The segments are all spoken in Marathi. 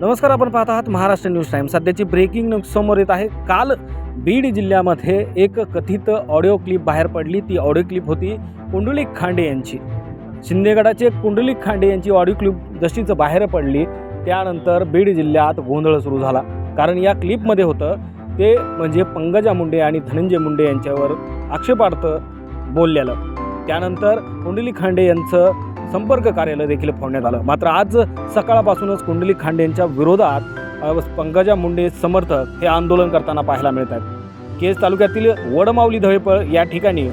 नमस्कार आपण पाहत आहात महाराष्ट्र न्यूज टाईम सध्याची ब्रेकिंग न्यूज समोर येत आहे. काल बीड जिल्ह्यामध्ये एक कथित ऑडिओ क्लिप बाहेर पडली. ती ऑडिओ क्लिप होती कुंडलिक खांडे यांची. शिंदेगडाचे कुंडलिक खांडे यांची ऑडिओ क्लिप जशीच बाहेर पडली त्यानंतर बीड जिल्ह्यात गोंधळ सुरू झाला. कारण या क्लिपमध्ये होतं ते म्हणजे पंकजा मुंडे आणि धनंजय मुंडे यांच्यावर आक्षेपार्थ बोललेलं. त्यानंतर कुंडलिक खांडे यांचं संपर्क कार्यालय देखील फोडण्यात आलं. मात्र आज सकाळपासूनच कुंडलिक खांडेंच्या विरोधात पंकजा मुंडे समर्थक हे आंदोलन करताना पाहायला मिळत आहेत. केज तालुक्यातील वडमाऊली धळेपळ या ठिकाणी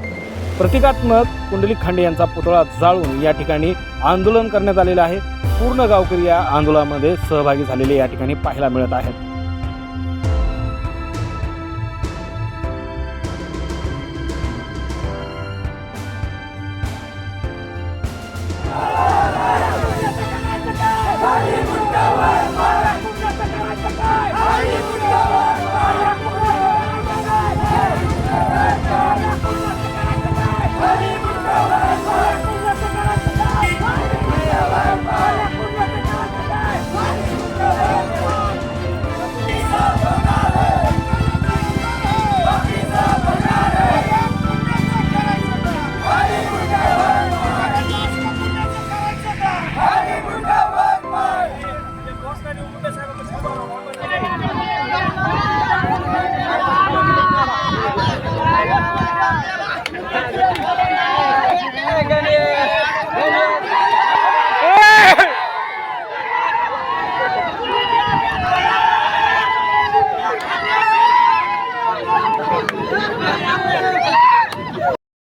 प्रतिकात्मक कुंडलिक खांडे यांचा पुतळा जाळून या ठिकाणी आंदोलन करण्यात आलेलं आहे. पूर्ण गावकरी या आंदोलनामध्ये सहभागी झालेले या ठिकाणी पाहायला मिळत आहेत.